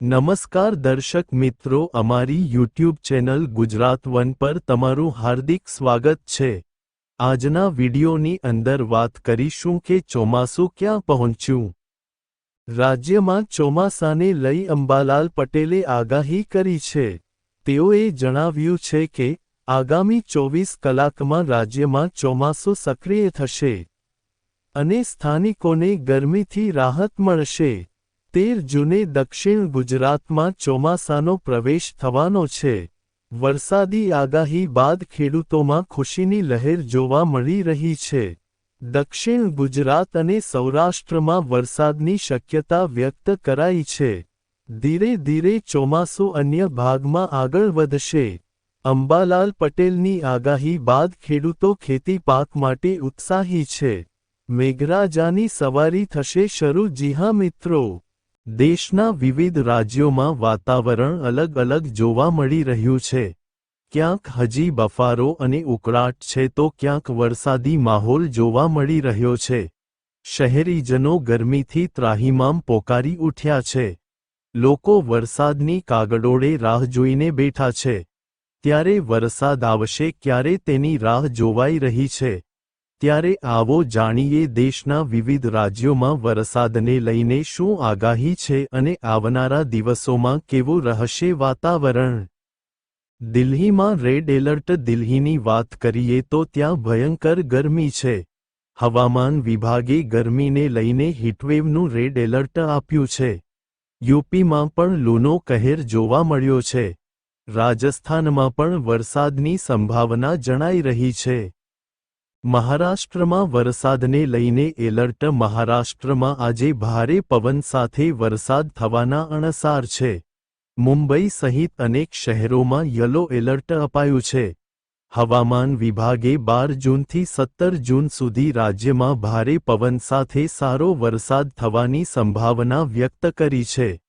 નમસ્કાર દર્શક મિત્રો, અમારી યુટ્યુબ ચેનલ ગુજરાત વન પર તમારું હાર્દિક સ્વાગત છે. આજના વિડીયોની અંદર વાત કરીશું કે ચોમાસું ક્યાં પહોંચ્યું. રાજ્યમાં ચોમાસાને લઈ અંબાલાલ પટેલે આગાહી કરી છે. તેઓએ જણાવ્યું છે કે, આગામી ચોવીસ કલાકમાં રાજ્યમાં ચોમાસું સક્રિય થશે અને સ્થાનિકોને ગરમીથી રાહત મળશે. તેર જૂને દક્ષિણ ગુજરાતમાં ચોમાસાનો પ્રવેશ થવાનો છે. વરસાદી આગાહી બાદ ખેડૂતોમાં ખુશીની લહેર જોવા મળી રહી છે. દક્ષિણ ગુજરાત અને સૌરાષ્ટ્રમાં વરસાદની શક્યતા વ્યક્ત કરાઈ છે. ધીરે ધીરે ચોમાસું અન્ય ભાગમાં આગળ વધશે. અંબાલાલ પટેલની આગાહી બાદ ખેડૂતો ખેતી પાક માટે ઉત્સાહી છે. મેઘરાજાની સવારી થશે શરૂ, જી મિત્રો. દેશના વિવિધ રાજ્યોમાં વાતાવરણ અલગ અલગ જોવા મળી રહ્યું છે. ક્યાંક હજી બફારો અને ઉકળાટ છે તો ક્યાંક વરસાદી માહોલ જોવા મળી રહ્યો છે. શહેરીજનો ગરમીથી ત્રાહિમામ પોકારી ઉઠ્યા છે. લોકો વરસાદની કાગડોળે રાહ જોઈને બેઠા છે. ત્યારે વરસાદ આવશે, ક્યારે તેની રાહ જોવાઈ રહી છે. ત્યારે આવો જાણીએ દેશના વિવિધ રાજ્યોમાં વરસાદને લઈને શું આગાહી છે અને આવનારા દિવસોમાં કેવું રહેશે વાતાવરણ? દિલ્હીમાં રેડ એલર્ટ, દિલ્હીની વાત કરીએ તો ત્યાં ભયંકર ગરમી છે. હવામાન વિભાગે ગરમીને લઈને હીટવેવનું રેડ એલર્ટ આપ્યું છે. યુપીમાં પણ લૂનો કહેર જોવા મળ્યો છે. રાજસ્થાનમાં પણ વરસાદની સંભાવના જણાઈ રહી છે. મહારાષ્ટ્રમાં વરસાદને લઈને એલર્ટ મહારાષ્ટ્રમાં આજે ભારે પવન સાથે વરસાદ થવાના અણસાર છે. મુંબઈ સહિત અનેક શહેરોમાં યલો એલર્ટ અપાયું છે. હવામાન વિભાગે બાર જૂનથી સત્તર જૂન સુધી રાજ્યમાં ભારે પવન સાથે સારો વરસાદ થવાની સંભાવના વ્યક્ત કરી છે.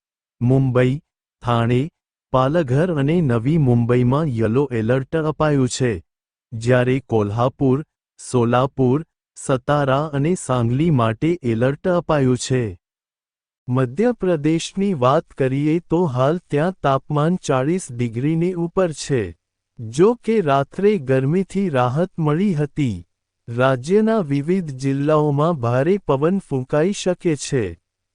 મુંબઈ, થાણે, પાલઘર અને નવી મુંબઈમાં યલો એલર્ટ અપાયું છે. જ્યારે કોલ્હાપુર સોલાપુર, સતારા અને સાંગલી માટે એલર્ટ અપાયું છે. મધ્યપ્રદેશની વાત કરીએ તો હાલ ત્યાં તાપમાન ચાળીસ ડિગ્રીની ઉપર છે. જો કે રાત્રે ગરમીથી રાહત મળી હતી. રાજ્યના વિવિધ જિલ્લાઓમાં ભારે પવન ફૂંકાઈ શકે છે.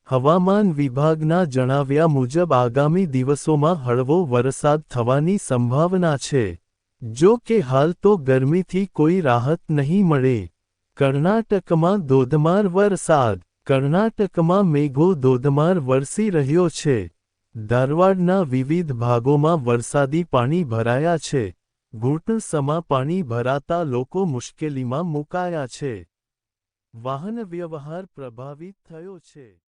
હવામાન વિભાગના જણાવ્યા મુજબ આગામી દિવસોમાં હળવો વરસાદ થવાની સંભાવના છે. જો કે હાલ તો ગરમીથી કોઈ રાહત નહીં મળે. કર્ણાટકમાં ધોધમાર વરસાદ. કર્ણાટકમાં મેઘો ધોધમાર વરસી રહ્યો છે. ધારવાડના વિવિધ ભાગોમાં વરસાદી પાણી ભરાયા છે. ઘૂંટણસમાં પાણી ભરાતા લોકો મુશ્કેલીમાં મુકાયા છે. વાહન વ્યવહાર પ્રભાવિત થયો છે.